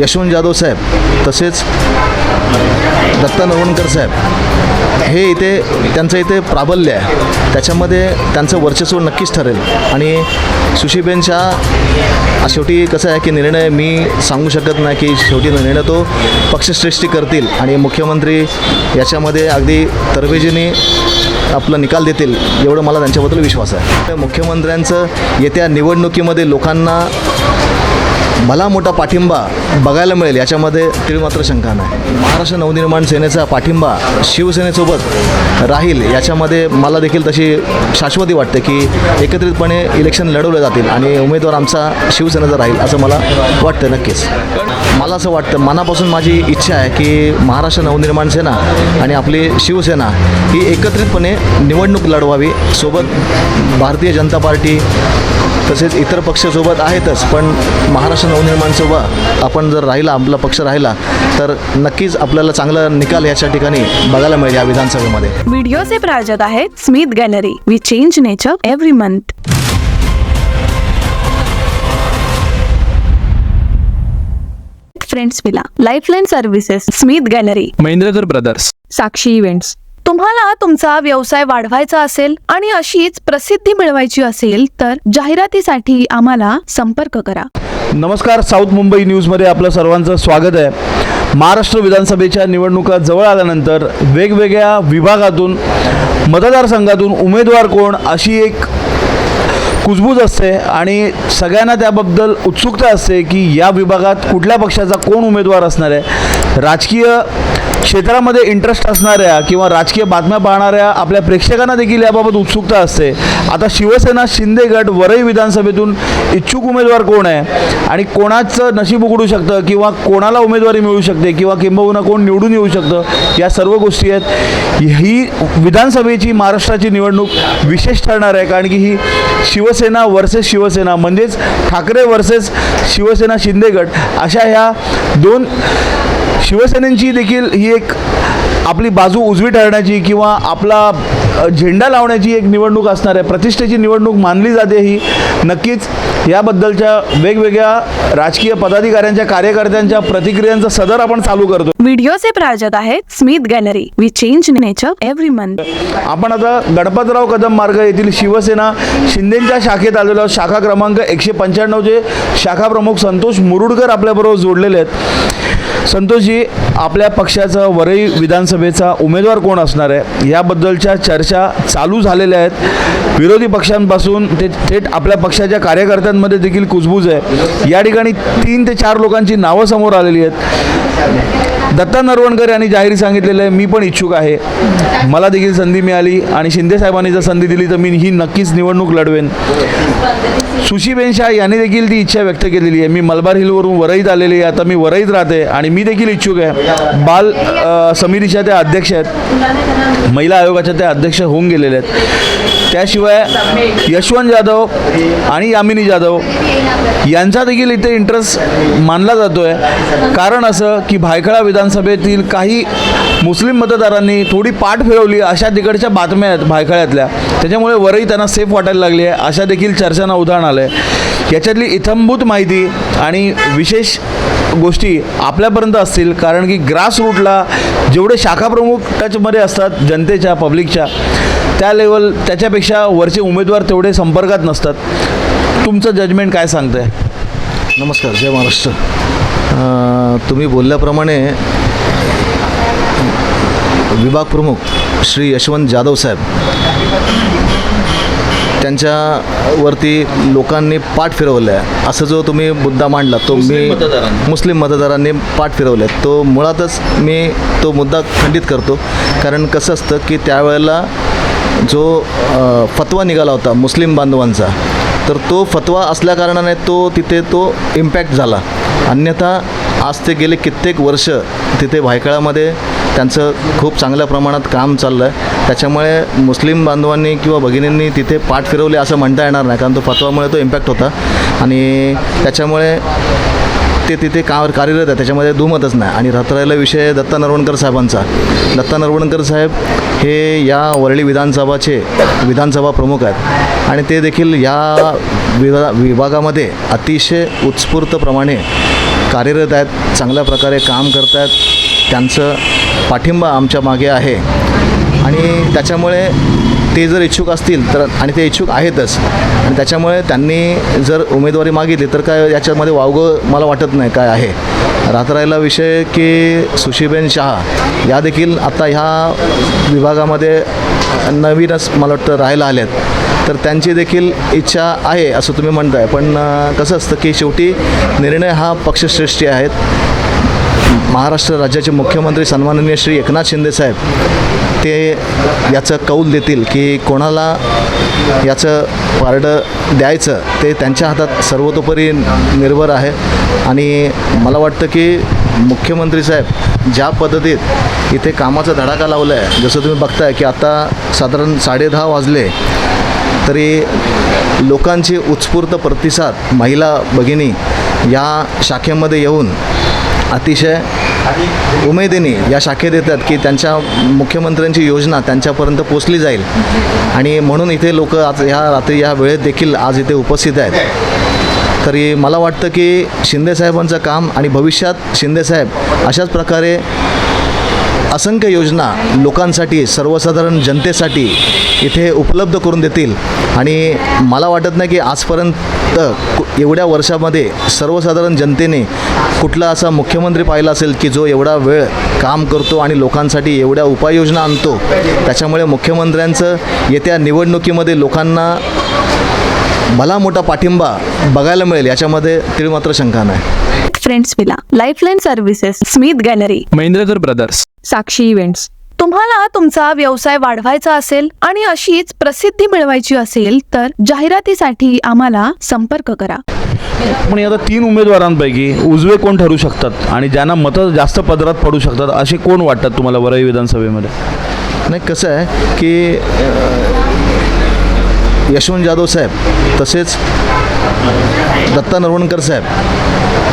यशवंत जाधव साहेब तसेच दत्ता नवणकर साहेब हे इथे त्यांचं इथे प्राबल्य आहे. त्याच्यामध्ये त्यांचं वर्चस्व नक्कीच ठरेल. आणि सुशीबेनच्या शेवटी कसं आहे की निर्णय मी सांगू शकत नाही की शेवटी निर्णय तो पक्षश्रेष्ठी करतील आणि मुख्यमंत्री याच्यामध्ये अगदी तरबेजीने आपला निकाल देतील एवढं मला त्यांच्याबद्दल विश्वास आहे. तर मुख्यमंत्र्यांचं येत्या निवडणुकीमध्ये लोकांना मला मोठा पाठिंबा बघायला मिळेल याच्यामध्ये तीळ मात्र शंका नाही महाराष्ट्र नवनिर्माण सेनेचा पाठिंबा शिवसेनेसोबत राहील याच्यामध्ये मला देखील तशी शाश्वती वाटते की एकत्रितपणे इलेक्शन लढवले जातील आणि उमेदवार आमचा शिवसेनेचा राहील असं मला वाटतं नक्कीच. मला असं वाटतं मनापासून माझी इच्छा आहे की महाराष्ट्र नवनिर्माण सेना आणि आपली शिवसेना ही एकत्रितपणे निवडणूक लढवावी. सोबत भारतीय जनता पार्टी तसेच इतर पक्षसोबत आहेतच पण महाराष्ट्र नवनिर्माणसोबत आपण जर राहिला आपला पक्ष राहिला तर नक्कीच आपल्याला चांगला निकाल याच्या ठिकाणी बघायला मिळेल या विधानसभेमध्ये. व्हिडिओचे प्रायोजक आहेत Smith gallery. We change nature every month friends villa lifeline services Smith gallery Mahendrakar brothers Sakshi events तुम्हाला तुमचा व्यवसाय वाढवायचा असेल आणि अशीच प्रसिद्धी मिळवायची असेल तर जाहिरातीसाठी आम्हाला संपर्क करा. नमस्कार साऊथ मुंबई न्यूजमध्ये आपलं सर्वांचं स्वागत आहे. महाराष्ट्र विधानसभेच्या निवडणुका जवळ आल्यानंतर वेगवेगळ्या विभागातून मतदारसंघातून उमेदवार कोण अशी एक कुजबूज असते आणि सगळ्यांना त्याबद्दल उत्सुकता असते की या विभागात कुठल्या पक्षाचा कोण उमेदवार असणार आहे. राजकीय क्षेत्रामध्ये इंटरेस्ट असणाऱ्या किंवा राजकीय बातम्या पाहणाऱ्या आपल्या प्रेक्षकांना देखील याबाबत उत्सुकता असते. आता शिवसेना शिंदे गट वरई विधानसभेतून इच्छुक उमेदवार कोण आहे? आणि कोणाचं नशीब उघडू शकतं किंवा कोणाला उमेदवारी मिळू शकते किंवा किंबहुना कोण निवडून येऊ शकतं या सर्व गोष्टी आहेत. ही विधानसभेची महाराष्ट्राची निवडणूक विशेष ठरणार आहे कारण की ही शिवसेना वर्सेस शिवसेना म्हणजेच ठाकरे वर्सेस शिवसेना शिंदे गट अशा ह्या दोन शिवसेनेची देखील ही एक आपली बाजू उजवी ठरण्याची किंवा आपला झेंडा लावण्याची एक निवडणूक असणार आहे प्रतिष्ठेची निवडणूक मानली जाते ही नक्कीच. याबद्दलच्या वेगवेगळ्या राजकीय पदाधिकाऱ्यांच्या कार्यकर्त्यांच्या प्रतिक्रियांचा सदर आपण चालू करतो. व्हिडिओचे प्रायोजक आहेत Smith gallery we change nature every month आपण आता गणपतराव कदम मार्ग येथील शिवसेना शिंदेच्या शाखेत आलेलो. शाखा क्रमांक एकशे पंच्याण्णवचे शाखा प्रमुख संतोष मुरुडकर आपल्याबरोबर जोडलेले आहेत. संतोषजी आपल्या पक्षाचा वरई विधानसभेचा उमेदवार कोण असणार आहे? याबद्दलच्या चर्चा चालू झालेल्या आहेत. विरोधी पक्षांपासून ते थेट आपल्या पक्षाच्या कार्यकर्त्यांमध्ये देखील कुजबूज आहे. या ठिकाणी तीन ते चार लोकांची नावं समोर आलेली आहेत. दत्ता नरवणकर यांनी जाहीर सांगितलेलं आहे मी पण इच्छुक आहे. मला देखील संधी मिळाली आणि शिंदे साहेबांनी जर संधी दिली तर मी ही नक्कीच निवडणूक लढवेन. सुशीबेन शाह यांनी देखील ती इच्छा व्यक्त केलेली आहे. मी मलबार हिलवरून वरईत आलेली आहे. आता मी वरईत राहते आणि मी देखील इच्छुक आहे. बाल समितीच्या त्या अध्यक्ष आहेत. महिला आयोगाच्या त्या अध्यक्ष होऊन गेलेल्या आहेत. त्याशिवाय यशवंत जाधव आणि यामिनी जाधव यांचा देखील इथे इंटरेस्ट मानला जातो आहे कारण असं की भायखळा विधानसभेतील काही मुस्लिम मतदारांनी थोडी पाठ फिरवली अशा तिकडच्या बातम्या आहेत भायखळ्यातल्या. त्याच्यामुळे वरही त्यांना सेफ वाटायला लागली आहे. अशा देखील चर्चांना उदाहरण आलं आहे याच्यातली इथंभूत माहिती आणि विशेष गोष्टी आपल्यापर्यंत असतील. कारण की ग्रासरूटला जेवढे शाखाप्रमुख टचमध्ये असतात जनतेच्या पब्लिकच्या त्या लेवल त्याच्यापेक्षा वरचे उमेदवार तेवढे संपर्कात नसतात. तुमचं जजमेंट काय सांगतं आहे नमस्कार जय महाराष्ट्र. अं, तुम्ही बोलल्याप्रमाणे विभाग प्रमुख श्री यशवंत जाधव साहेब त्यांच्यावरती लोकांनी पाठ फिरवलं आहे असं जो तुम्ही मुद्दा मांडला तो मी. मुस्लिम मतदारांनी पाठ फिरवले आहे. तो मुळातच मी तो मुद्दा खंडित करतो. कारण कसं असतं की त्यावेळेला जो फतवा निघाला होता मुस्लिम बांधवांचा तर तो फतवा असल्याकारणाने तो तिथे तो इम्पॅक्ट झाला. अन्यथा आज ते गेले कित्येक वर्ष तिथे भायखळामध्ये त्यांचं खूप चांगल्या प्रमाणात काम चाललं आहे त्याच्यामुळे मुस्लिम बांधवांनी किंवा भगिनींनी तिथे पाठ फिरवले असं म्हणता येणार नाही कारण तो फतवामुळे तो इम्पॅक्ट होता. आणि त्याच्यामुळे ते तिथे का कार्यरत आहे त्याच्यामध्ये दुमतच नाही. आणि राहत राहिला विषय दत्ता नरवणकर साहेबांचा. दत्ता नरवणकर साहेब हे या वरळी विधानसभाचे विधानसभा प्रमुख आहेत. आणि ते देखील या विभा विभागामध्ये अतिशय उत्स्फूर्तप्रमाणे कार्यरत आहेत चांगल्या प्रकारे काम करत आहेत त्यांचं पाठिंबा आमच्या मागे आहे. आणि त्याच्यामुळे ते जर इच्छुक असतील तर आणि ते इच्छुक आहेतच आणि त्याच्यामुळे त्यांनी जर उमेदवारी मागितली तर काय याच्यामध्ये वावगं मला वाटत नाही काय आहे. राहत राहिला विषय की सुशीबेन शहा या देखील आता ह्या विभागामध्ये नवीनच मला वाटतं राहायला आल्यात तर त्यांची देखील इच्छा आहे असं तुम्ही म्हणताय. पण कसं असतं की शेवटी निर्णय हा पक्षश्रेष्ठी आहेत. महाराष्ट्र राज्याचे मुख्यमंत्री सन्माननीय श्री एकनाथ शिंदेसाहेब ते याचं कौल देतील की कोणाला याचं पारडं द्यायचं ते त्यांच्या हातात सर्वतोपरी निर्भर आहे. आणि मला वाटतं की मुख्यमंत्री साहेब ज्या पद्धतीत इथे कामाचा धडाका लावला आहे जसं तुम्ही बघताय की आता साधारण साडेदहा वाजले तरी लोकांची उत्स्फूर्त प्रतिसाद महिला भगिनी या शाखेमध्ये येऊन अतिशय उमेदीने या शाखेत येतात की त्यांच्या मुख्यमंत्र्यांची योजना त्यांच्यापर्यंत पोचली जाईल. आणि म्हणून इथे लोक आज ह्या रात्री या वेळेत देखील आज इथे उपस्थित आहेत. तरी मला वाटतं की शिंदेसाहेबांचं काम आणि भविष्यात शिंदेसाहेब अशाच प्रकारे असंख्य योजना लोकांसाठी सर्वसाधारण जनतेसाठी इथे उपलब्ध करून देतील. आणि मला वाटत नाही की आजपर्यंत एवढ्या वर्षामध्ये सर्वसाधारण जनतेने कुठला असा मुख्यमंत्री पाहिला असेल की जो एवढा वेळ काम करतो आणि लोकांसाठी एवढ्या उपाययोजना आणतो त्याच्यामुळे मुख्यमंत्र्यांचं येत्या निवडणुकीमध्ये लोकांना भला मोठा पाठिंबा बघायला मिळेल याच्यामध्ये तीळ मात्र शंका नाही. Friends villa lifeline services Smith gallery Mahendrakar brothers Sakshi events तुम्हाला तुमचा व्यवसाय वाढवायचा असेल आणि अशीच प्रसिद्धी मिळवायची असेल तर जाहिरातीसाठी आम्हाला संपर्क करा. पण आता तीन उमेदवारांपैकी उजवे कोण ठरू शकतात आणि ज्यांना मतं जास्त पदरात पडू शकतात असे कोण वाटतात तुम्हाला वरळी विधानसभेमध्ये? नाही कसं आहे की यशवंत जाधव साहेब तसेच दत्ता नरवणकर साहेब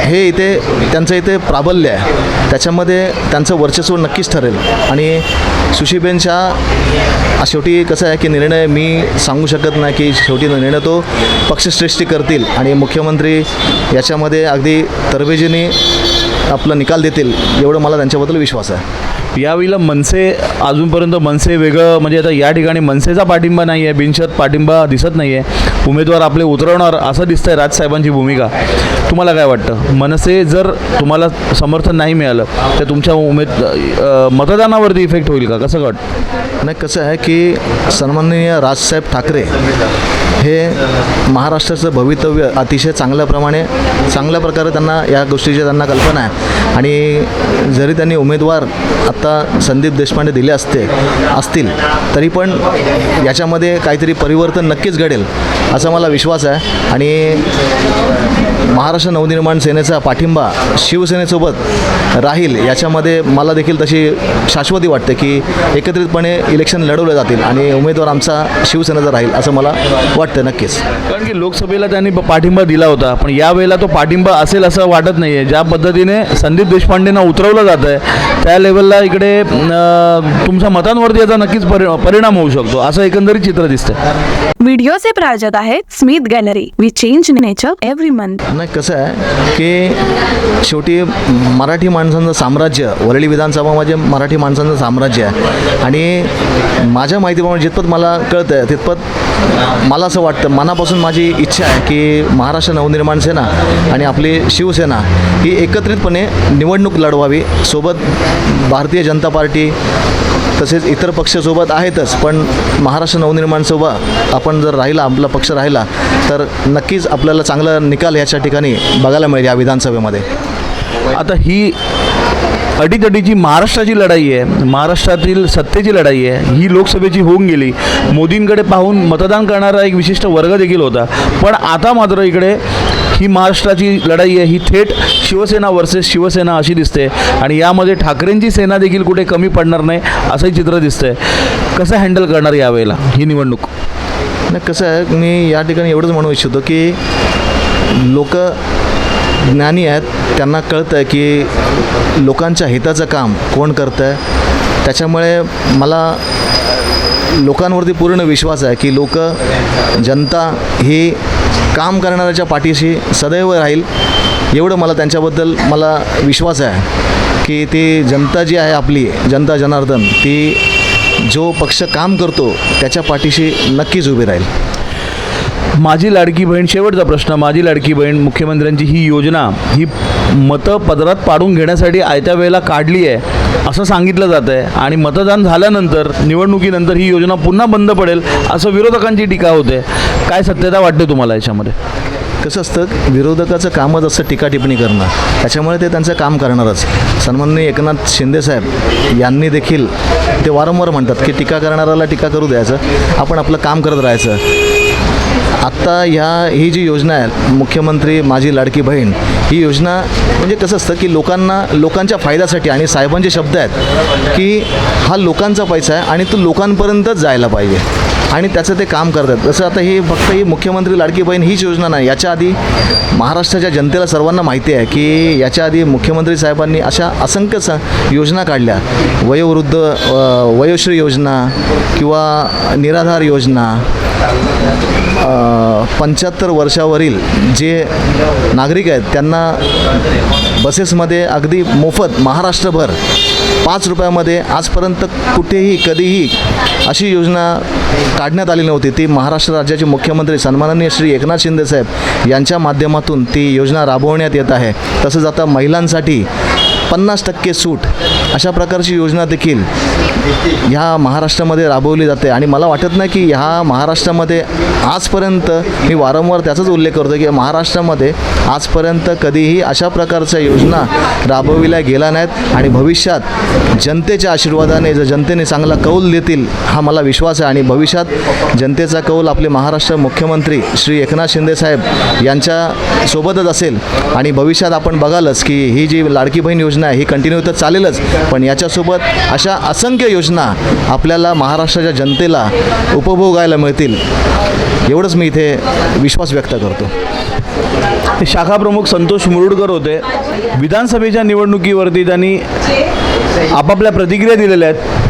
हे इथे त्यांचं इथे प्राबल्य आहे. त्याच्यामध्ये त्यांचं वर्चस्व नक्कीच ठरेल. आणि सुशीबेन शाह शेवटी कसं आहे की निर्णय मी सांगू शकत नाही की शेवटी निर्णय तो पक्षश्रेष्ठी करतील आणि मुख्यमंत्री याच्यामध्ये अगदी तरबेजीने आपला निकाल देतील एवढं मला त्यांच्याबद्दल विश्वास आहे. यावेळेला मनसे अजूनपर्यंत मनसे वेगळं म्हणजे आता या ठिकाणी मनसेचा पाठिंबा नाही आहे बिनशत पाठिंबा दिसत नाही आहे. उमेदवार आपले उतरवणार असं दिसतंय राजसाहेबांची भूमिका. तुम्हाला काय वाटतं? मनसे जर तुम्हाला समर्थन नाही मिळालं तर तुमच्या उमेद मतदानावरती इफेक्ट होईल का? कसं वाटतं? नाही कसं आहे की सन्माननीय राजसाहेब ठाकरे हे महाराष्ट्राचं भवितव्य अतिशय चांगल्याप्रमाणे चांगल्या प्रकारे त्यांना या गोष्टीची त्यांना कल्पना आहे. आणि जरी त्यांनी उमेदवार आत्ता संदीप देशपांडे दिले असते असतील तरी पण याच्यामध्ये काहीतरी परिवर्तन नक्कीच घडेल असा मला विश्वास आहे. आणि महाराष्ट्र नवनिर्माण सेनेचा पाठिंबा शिवसेनेसोबत राहील याच्यामध्ये मला देखील तशी शाश्वती वाटते की एकत्रितपणे इलेक्शन लढवले जातील आणि उमेदवार आमचा शिवसेनेचा राहील असं मला वाटतं नक्कीच. कारण की लोकसभेला त्यांनी पाठिंबा दिला होता पण यावेळेला तो पाठिंबा असेल असं वाटत नाही आहे ज्या पद्धतीने संदीप देशपांडेंना उतरवलं जात आहे त्या लेवलला इकडे तुमच्या मतांवरती याचा नक्कीच परि परिणाम होऊ शकतो असं एकंदरीत चित्र दिसतं व्हिडिओचे प्रायोजक आहेत Smith gallery we change nature every month नाही कसं आहे की शेवटी मराठी माणसांचं साम्राज्य वरळी विधानसभा म्हणजे मराठी माणसांचं साम्राज्य आहे. आणि माझ्या माहितीप्रमाणे जितपत मला कळतं आहे तितपत मला असं वाटतं मनापासून माझी इच्छा आहे की महाराष्ट्र नवनिर्माण सेना आणि आपली शिवसेना ही एकत्रितपणे निवडणूक लढवावी. सोबत भारतीय जनता पार्टी तसेच इतर पक्षासोबत आहेतच पण महाराष्ट्र नवनिर्माणसोबत आपण जर राहिला आपला पक्ष राहिला तर नक्कीच आपल्याला चांगला निकाल याच्या ठिकाणी बघायला मिळेल या विधानसभेमध्ये. आता ही अडीतडीची महाराष्ट्राची लढाई आहे महाराष्ट्रातील सत्तेची लढाई आहे ही लोकसभेची होऊन गेली. मोदींकडे पाहून मतदान करणारा एक विशिष्ट वर्ग देखील होता. पण आता मात्र इकडे ही महाराष्ट्राची लढाई आहे ही थेट शिवसेना वर्सेस शिवसेना अशी दिसते. आणि यामध्ये ठाकरेंची सेना देखील कुठे कमी पडणार नाही असंही चित्र दिसतंय. कसं हँडल करणार यावेळेला ही निवडणूक? नाही कसं आहे मी या ठिकाणी एवढंच म्हणू इच्छितो की लोक ज्ञानी आहेत त्यांना कळतं आहे की लोकांच्या हिताचं काम कोण करतं आहे त्याच्यामुळे मला लोकांवरती पूर्ण विश्वास आहे की लोक जनता ही काम करणाऱ्याच्या पाठीशी सदैव राहील. एवढं मला त्यांच्याबद्दल मला विश्वास आहे की ती जनता जी आहे आपली जनता जनार्दन ती जो पक्ष काम करतो त्याच्या पाठीशी नक्कीच उभी राहील. माझी लाडकी बहीण शेवटचा प्रश्न. माझी लाडकी बहीण मुख्यमंत्र्यांची ही योजना ही मतं पदरात पाडून घेण्यासाठी आयत्या वेळेला काढली आहे असं सांगितलं जातं आहे आणि मतदान झाल्यानंतर निवडणुकीनंतर ही योजना पुन्हा बंद पडेल असं विरोधकांची टीका होते. काय सत्यता वाटते तुम्हाला याच्यामध्ये? कसं असतं विरोधकाचं कामच असतं टीका टिप्पणी करणं. त्याच्यामुळे ते त्यांचं काम करणारच. सन्माननीय एकनाथ शिंदेसाहेब यांनी देखील ते वारंवार म्हणतात की टीका करणाऱ्याला टीका करू द्यायचं. आपण आपलं काम करत राहायचं. आत्ता ह्या ही जी योजना आहे मुख्यमंत्री माझी लाडकी बहीण ही योजना म्हणजे कसं असतं की लोकांना लोकांच्या फायद्यासाठी आणि साहेबांचे शब्द आहेत की हा लोकांचा पैसा आहे आणि तो लोकांपर्यंतच जायला पाहिजे. आणि त्याचं ते काम करतात. जसं आता ही फक्त ही मुख्यमंत्री लाडकी बहीण हीच योजना नाही याच्या आधी महाराष्ट्राच्या जनतेला सर्वांना माहिती आहे की याच्या आधी मुख्यमंत्री साहेबांनी अशा असंख्य स योजना काढल्या. वयोवृद्ध वयोश्री योजना किंवा निराधार योजना पंच्याहत्तर वर्षावरील जे नागरिक आहेत त्यांना बसेसमध्ये अगदी मोफत महाराष्ट्रभर पाच रुपयामध्ये आजपर्यंत कुठेही कधीही अशी योजना काढण्यात आली नव्हती. ती महाराष्ट्र राज्याचे मुख्यमंत्री सन्माननीय श्री एकनाथ शिंदेसाहेब यांच्या माध्यमातून ती योजना राबवण्यात येत आहे. तसंच आता महिलांसाठी पन्नास टक्के सूट अशा प्रकारची योजना देखील ह्या महाराष्ट्रामध्ये राबवली जाते. आणि मला वाटत नाही की ह्या महाराष्ट्रामध्ये आजपर्यंत मी वारंवार त्याचाच उल्लेख करतो की महाराष्ट्रामध्ये आजपर्यंत कधीही अशा प्रकारच्या योजना राबविल्या गेल्या नाहीत. आणि भविष्यात जनतेच्या आशीर्वादाने जर जनतेने चांगला कौल देतील हा मला विश्वास आहे. आणि भविष्यात जनतेचा कौल आपले महाराष्ट्र मुख्यमंत्री श्री एकनाथ शिंदेसाहेब यांच्या सोबतच असेल. आणि भविष्यात आपण बघालच की ही जी लाडकी बहीण योजना योजना ही कंटिन्यू तर चालेलच. पण याच्यासोबत अशा असंख्य योजना आपल्याला महाराष्ट्राच्या जनतेला उपभोगायला मिळतील. एवढंच मी इथे विश्वास व्यक्त करतो. हे शाखा प्रमुख संतोष मुरुडकर होते. विधानसभेच्या निवडणुकीवरती त्यांनी आपापल्या प्रतिक्रिया दिलेल्या आहेत.